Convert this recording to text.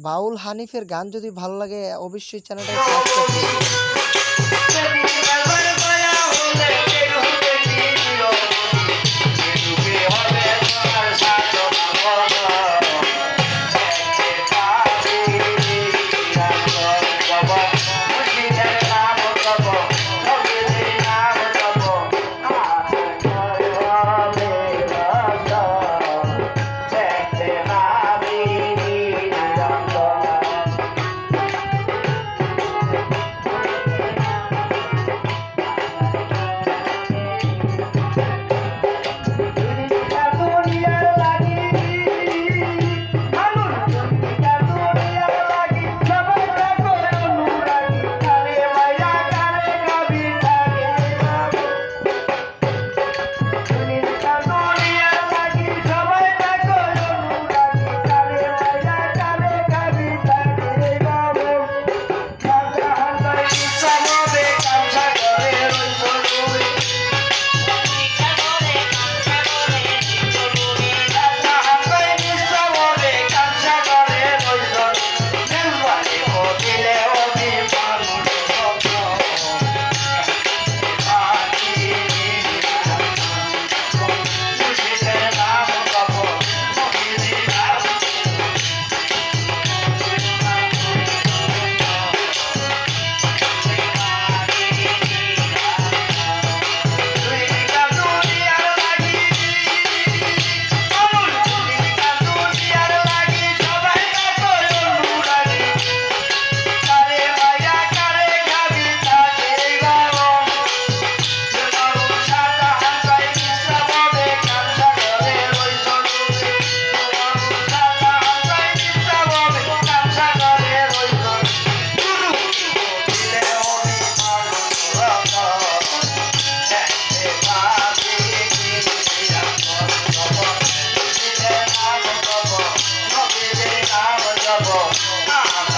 বাউল হানিফের গান যদি ভালো লাগে অবশ্যই চ্যানেলটা Ah!